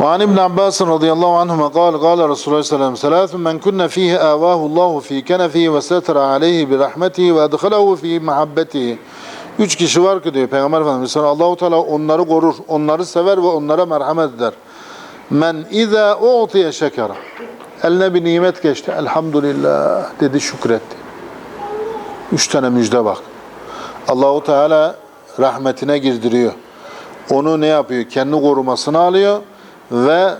وعن ابن عباس رضي الله عنهما قال قال رسول الله صلى الله عليه وسلم ثلاث من كن فيه آواه الله في كنفه وستر عليه برحمته وأدخله في محبته Üç kişi var ki diyor Peygamber Efendimiz sonra Allahu Teala onları korur, onları sever ve onlara merhamet eder. Men iza u'tiye şekera. Eline bir nimet geçti. Elhamdülillah dedi şükretti. Üç tane müjde bak. Allahu Teala rahmetine girdiriyor. Onu ne yapıyor? Kendi korumasını alıyor ve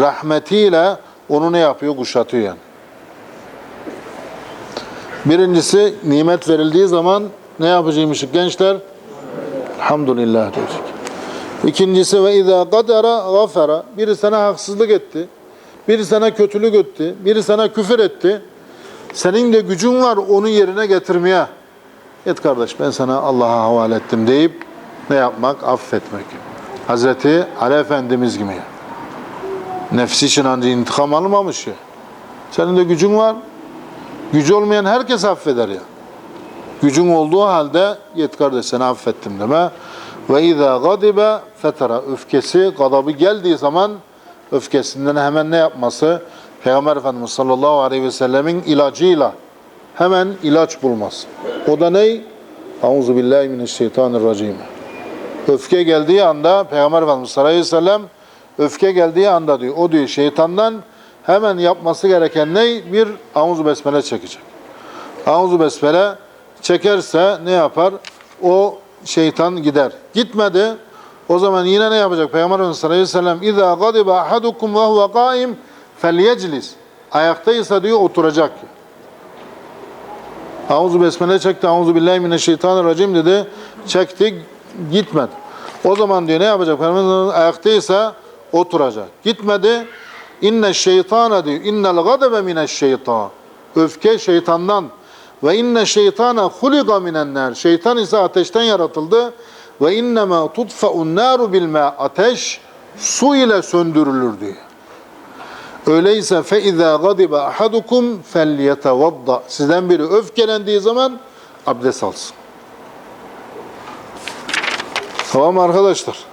rahmetiyle onu ne yapıyor? Kuşatıyor yani. Birincisi nimet verildiği zaman ne yapacakmışık gençler? Elhamdülillah diyecek. İkincisi ve izâ kadara gafara. Biri sana haksızlık etti. Biri sana kötülük etti. Biri sana küfür etti. Senin de gücün var onu yerine getirmeye. Et kardeş ben sana Allah'a havale ettim deyip ne yapmak? Affetmek. Hazreti Ali Efendimiz gibi. Nefsi için ancak intikam almamış ya. Senin de gücün var. Gücü olmayan herkes affeder ya. Gücün olduğu halde yet kardeş seni affettim deme. Ve izâ gadibe fetera. Öfkesi, gadabı geldiği zaman öfkesinden hemen ne yapması? Peygamber Efendimiz sallallahu aleyhi ve sellemin ilacıyla hemen ilaç bulması. O da ne? Euzu billahi mineşşeytanirracim. Öfke geldiği anda Peygamber Efendimiz sallallahu aleyhi ve sellem öfke geldiği anda diyor. O diyor şeytandan hemen yapması gereken ne? Bir Euzu besmele çekecek. Euzu besmele çekerse ne yapar? O şeytan gider. Gitmedi. O zaman yine ne yapacak? Peygamber Efendimiz sallallahu aleyhi ve sellem İzâ gadibe ahadukum ve huve qaim felyeclis. Ayaktaysa diyor oturacak. Auzu besmele çekti. Auzu billahi mineşşeytanirracim dedi. Çekti. Gitmedi. O zaman diyor ne yapacak? Peygamber ayaktaysa oturacak. Gitmedi. İnne şeytana diyor. İnnel gadebe mineşşeytan. Öfke şeytandan. Ve inne şeytana huliga minenler. Şeytan ise ateşten yaratıldı. Ve innema tutfa'un naru bil ma. Ateş su ile söndürülür diyor. Öyleyse fe izâ gadibe ahadukum felyetevadda. Sizden biri öfkelendiği zaman abdest alsın. Tamam arkadaşlar?